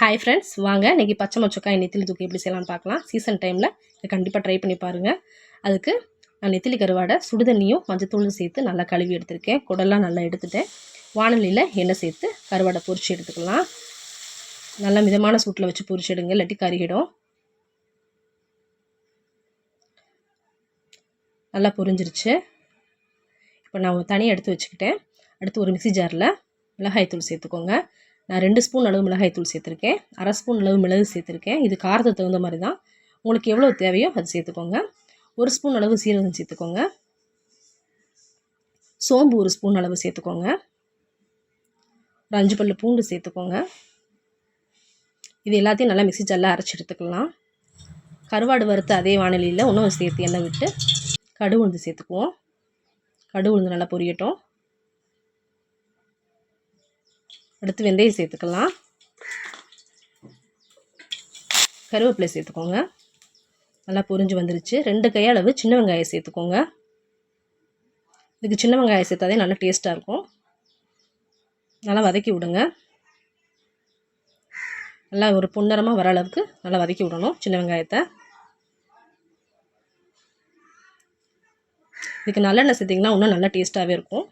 Hi friends வாங்க. இன்றைக்கி பச்சை மொச்சக்காய் நெத்திலி தூக்கி எப்படி செய்யலாம்னு பார்க்கலாம். சீசன் டைமில் இதை கண்டிப்பாக ட்ரை பண்ணி பாருங்கள் அதுக்கு நான் நெத்திலி கருவாடை சுடுதண்ணியும் மஞ்சத்தூளும் சேர்த்து நல்லா கழுவி எடுத்திருக்கேன். குடல்லாம் நல்லா எடுத்துட்டேன். வானலியில் எண்ணெய் சேர்த்து கருவாடை பொரிச்சு எடுத்துக்கலாம். நல்லா மிதமான சூட்டில் வச்சு பொரிச்சு எடுங்க. இல்லாட்டி கருகிடும். நல்லா பொரிஞ்சிருச்சு. இப்போ நான் தனியாக எடுத்து வச்சுக்கிட்டேன். அடுத்து ஒரு மிக்சி ஜாரில் மிளகாய்த்தூள் சேர்த்துக்கோங்க. நான் ரெண்டு ஸ்பூன் அளவு மிளகாய் தூள் சேர்த்துருக்கேன். அரை ஸ்பூன் அளவு மிளகு சேர்த்துருக்கேன். இது காரத்துக்கு தகுந்த மாதிரி தான் உங்களுக்கு எவ்வளோ தேவையோ அது சேர்த்துக்கோங்க. ஒரு ஸ்பூன் அளவு சீரகம் சேர்த்துக்கோங்க. சோம்பு ஒரு ஸ்பூன் அளவு சேர்த்துக்கோங்க. ஒரு அஞ்சு பல்லு பூண்டு சேர்த்துக்கோங்க. இது எல்லாத்தையும் நல்லா மிக்சி ஜல்லாக அரைச்சி எடுத்துக்கலாம். கருவாடு வறுத்து அதே வானிலையில் இன்னும் சேர்த்து எண்ணெய் விட்டு கடு உளுந்து சேர்த்துக்குவோம். கடு உளுந்து நல்லா பொரியட்டும். அடுத்து வெந்தயம் சேர்த்துக்கலாம். கருவேப்பிலை சேர்த்துக்கோங்க. நல்லா பொரிஞ்சு வந்துருச்சு. ரெண்டு கையளவு சின்ன வெங்காயம் சேர்த்துக்கோங்க. இதுக்கு சின்ன வெங்காயம் சேர்த்தாதே நல்லா டேஸ்ட்டாக இருக்கும். நல்லா வதக்கி விடுங்க. நல்லா ஒரு பொன்னரமாக வர அளவுக்கு நல்லா வதக்கி விடணும் சின்ன வெங்காயத்தை. இதுக்கு நல்லெண்ணெய் சேர்த்திங்கன்னா இன்னும் நல்லா டேஸ்ட்டாகவே இருக்கும்.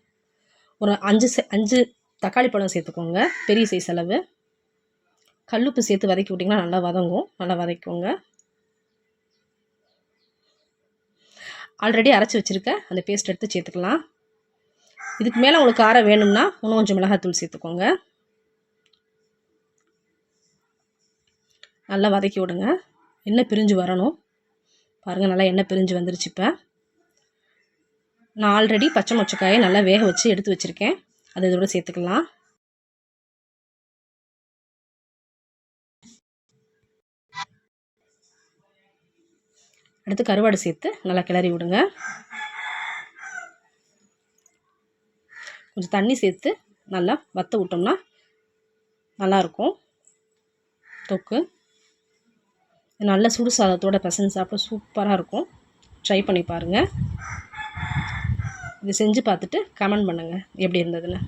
ஒரு அஞ்சு அஞ்சு தக்காளி பழம் சேர்த்துக்கோங்க. பெரிய சைஸ் அளவு. கல்லுப்பு சேர்த்து வதக்கி விட்டிங்கன்னா நல்லா வதங்கும். நல்லா வதக்கிக்கோங்க. ஆல்ரெடி அரைச்சி வச்சுருக்க. அந்த பேஸ்ட் எடுத்து சேர்த்துக்கலாம். இதுக்கு மேலே உங்களுக்கு காரம் வேணும்னா இன்னும் கொஞ்சம் மிளகாத்தூள் சேர்த்துக்கோங்க. நல்லா வதக்கி விடுங்க. எண்ணெய் பிரிஞ்சு வரணும். பாருங்கள் நல்லா எண்ணெய் பிரிஞ்சு வந்துருச்சு இப்போ. நான் ஆல்ரெடி பச்சை மொச்சக்காயை நல்லா வேக வச்சு எடுத்து வச்சுருக்கேன். அது இதோட சேர்த்துக்கலாம். அடுத்து கருவாடு சேர்த்து நல்லா கிளறி விடுங்க. கொஞ்சம் தண்ணி சேர்த்து நல்லா வற்ற விட்டோம்னா நல்லாயிருக்கும். தொக்கு. நல்ல சுடு சாதத்தோட பசங்க சாப்பிட சூப்பராக இருக்கும். ட்ரை பண்ணி பாருங்கள் இது செஞ்சு பார்த்துட்டு கமெண்ட் பண்ணுங்கள் எப்படி இருந்ததுன்னு.